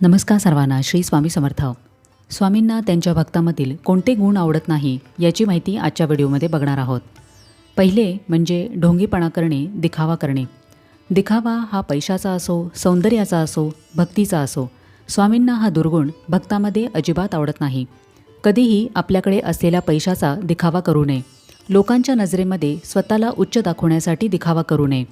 नमस्कार सर्वांना श्री स्वामी समर्थ. स्वामींना त्यांच्या भक्तामधील कोणते गुण आवडत नाही याची माहिती आजच्या व्हिडिओमध्ये बघणार आहोत. पहिले म्हणजे ढोंगीपणा करणे दिखावा करणे. दिखावा हा पैशाचा असो सौंदर्याचा असो भक्तीचा असो स्वामींना हा दुर्गुण भक्तामध्ये अजिबात आवडत नाही. कधीही आपल्याकडे असलेल्या पैशाचा दिखावा करू नये. लोकांच्या नजरेमध्ये स्वतःला उच्च दाखवण्यासाठी दिखावा करू नये.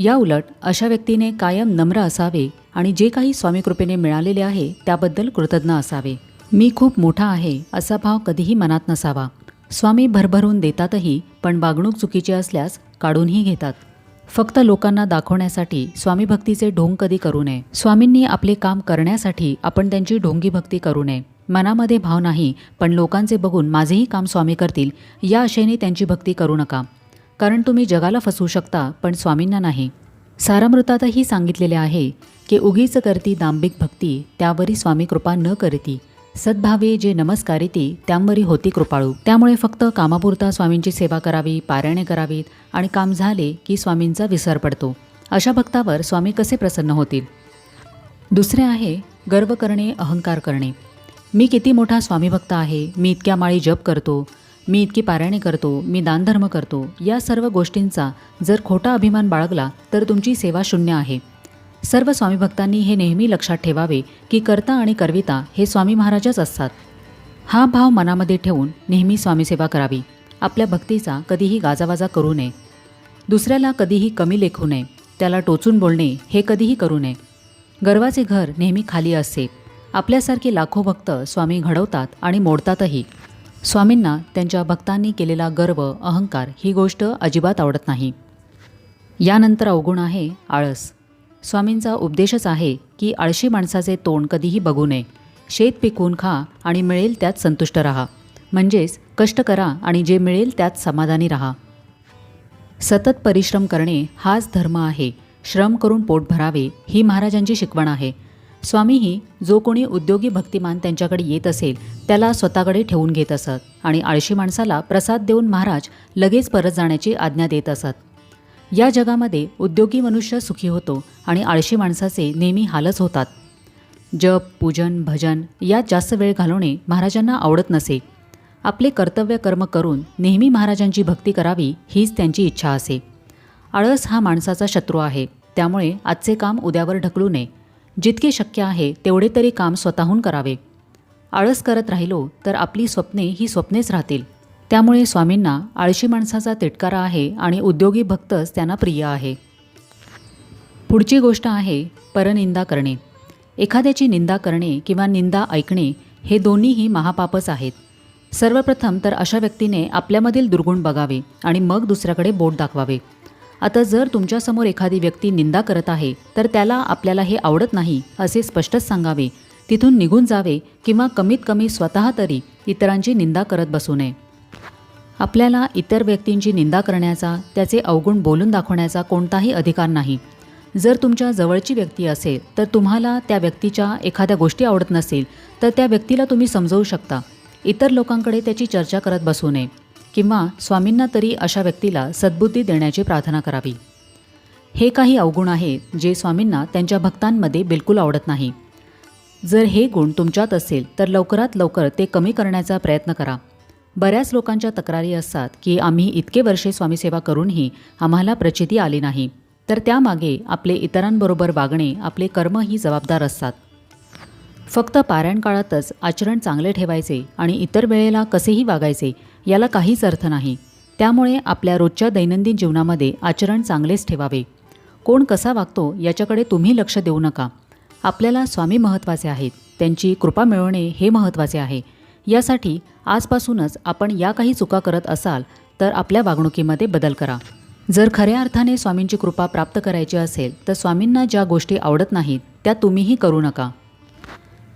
याउलट अशा व्यक्तीने कायम नम्र असावे आणि जे काही स्वामी कृपेने मिळालेले आहे त्याबद्दल कृतज्ञ असावे. मी खूप मोठा आहे असा भाव कधीही मनात नसावा. स्वामी भरभरून देतातही पण वागणूक चुकीची असल्यास काढूनही घेतात. फक्त लोकांना दाखवण्यासाठी स्वामी भक्तीचे ढोंग कधी करू नये. स्वामींनी आपले काम करण्यासाठी आपण त्यांची ढोंगी भक्ती करू नये. मनामध्ये भाव नाही पण लोकांचे बघून माझेही काम स्वामी करतील या आशेने त्यांची भक्ती करू नका. कारण तुम्ही जगाला फसवू शकता पण स्वामींना नाही. सारामृतातही सांगितलेले आहे की उगीच करती दांभिक भक्ती त्यावरी स्वामी कृपा न करती. सद्भावे जे नमस्कारिती त्यांवरी होती कृपाळू. त्यामुळे फक्त कामापुरता स्वामींची सेवा करावी पारायणे करावीत आणि काम झाले की स्वामींचा विसर पडतो. अशा भक्तावर स्वामी कसे प्रसन्न होतील? दुसरे आहे गर्व करणे अहंकार करणे. मी किती मोठा स्वामी भक्त आहे मी इतक्या माळी जप करतो. मी इतकी पारायणे करतो मी दानधर्म करतो या सर्व गोष्टींचा जर खोटा अभिमान बाळगला तर तुमची सेवा शून्य आहे. सर्व स्वामी भक्तांनी हे नेहमी लक्षात ठेवावे की कर्ता आणि करविता हे स्वामी महाराजच असतात. हा भाव मनामध्ये ठेवून नेहमी स्वामीसेवा करावी. आपल्या भक्तीचा कधीही गाजावाजा करू नये. दुसऱ्याला कधीही कमी लेखू नये. त्याला टोचून बोलणे हे कधीही करू नये. गर्वाचे घर नेहमी खाली असते. आपल्यासारखे लाखो भक्त स्वामी घडवतात आणि मोडतातही. स्वामींना त्यांच्या भक्तांनी केलेला गर्व अहंकार ही गोष्ट अजिबात आवडत नाही. यानंतर अवगुण आहे आळस. स्वामींचा उपदेशच आहे की आळशी माणसाचे तोंड कधीही बघू नये. शेत पिकवून खा आणि मिळेल त्यात संतुष्ट राहा. म्हणजेच कष्ट करा आणि जे मिळेल त्यात समाधानी राहा. सतत परिश्रम करणे हाच धर्म आहे. श्रम करून पोट भरावे ही महाराजांची शिकवण आहे. स्वामीही जो कोणी उद्योगी भक्तिमान त्यांच्याकडे येत असेल त्याला स्वतःकडे ठेवून घेत असत आणि आळशी माणसाला प्रसाद देऊन महाराज लगेच परत जाण्याची आज्ञा देत असत. या जगामध्ये उद्योगी मनुष्य सुखी होतो आणि आळशी माणसाचे नेहमी हालच होतात. जप पूजन भजन यात जास्त वेळ घालवणे महाराजांना आवडत नसे. आपले कर्तव्य कर्म करून नेहमी महाराजांची भक्ती करावी हीच त्यांची इच्छा असे. आळस हा माणसाचा शत्रू आहे त्यामुळे आजचे काम उद्यावर ढकलू नये. जितके शक्य आहे तेवढे तरी काम स्वतःहून करावे. आळस करत राहिलो तर आपली स्वप्ने ही स्वप्नेच राहतील. त्यामुळे स्वामींना आळशी माणसाचा तिटकारा आहे आणि उद्योगी भक्तच त्यांना प्रिय आहे. पुढची गोष्ट आहे परनिंदा करणे. एखाद्याची निंदा करणे किंवा निंदा ऐकणे हे दोन्हीही महापापच आहेत. सर्वप्रथम तर अशा व्यक्तीने आपल्यामधील दुर्गुण बघावे आणि मग दुसऱ्याकडे बोट दाखवावे. आता जर तुमच्यासमोर एखादी व्यक्ती निंदा करत आहे तर त्याला आपल्याला हे आवडत नाही असे स्पष्टच सांगावे. तिथून निघून जावे किंवा कमीत कमी स्वतः तरी इतरांची निंदा करत बसू नये. आपल्याला इतर व्यक्तींची निंदा करण्याचा त्याचे अवगुण बोलून दाखवण्याचा कोणताही अधिकार नाही. जर तुमच्या जवळची व्यक्ती असेल तर तुम्हाला त्या व्यक्तीच्या एखाद्या गोष्टी आवडत नसेल तर त्या व्यक्तीला तुम्ही समजवू शकता. इतर लोकांकडे त्याची चर्चा करत बसू नये. किंवा स्वामींना तरी अशा व्यक्तीला सद्बुद्धी देण्याची प्रार्थना करावी. हे काही अवगुण आहेत जे स्वामींना त्यांच्या भक्तांमध्ये बिलकुल आवडत नाही. जर हे गुण तुमच्यात असेल तर लवकरात लवकर ते कमी करण्याचा प्रयत्न करा. बऱ्याच लोकांच्या तक्रारी असतात की आम्ही इतके वर्षे स्वामीसेवा करूनही आम्हाला प्रचिती आली नाही. तर त्यामागे आपले इतरांबरोबर वागणे आपले कर्म ही जबाबदार असतात. फक्त पारायण काळातच आचरण चांगले ठेवायचे आणि इतर वेळेला कसेही वागायचे याला काहीच अर्थ नाही. त्यामुळे आपल्या रोजच्या दैनंदिन जीवनामध्ये आचरण चांगलेच ठेवावे. कोण कसा वागतो याच्याकडे तुम्ही लक्ष देऊ नका. आपल्याला स्वामी महत्त्वाचे आहेत. त्यांची कृपा मिळवणे हे महत्त्वाचे आहे. यासाठी आजपासूनच आपण या काही चुका करत असाल तर आपल्या वागणुकीमध्ये बदल करा. जर खऱ्या अर्थाने स्वामींची कृपा प्राप्त करायची असेल तर स्वामींना ज्या गोष्टी आवडत नाहीत त्या तुम्हीही करू नका.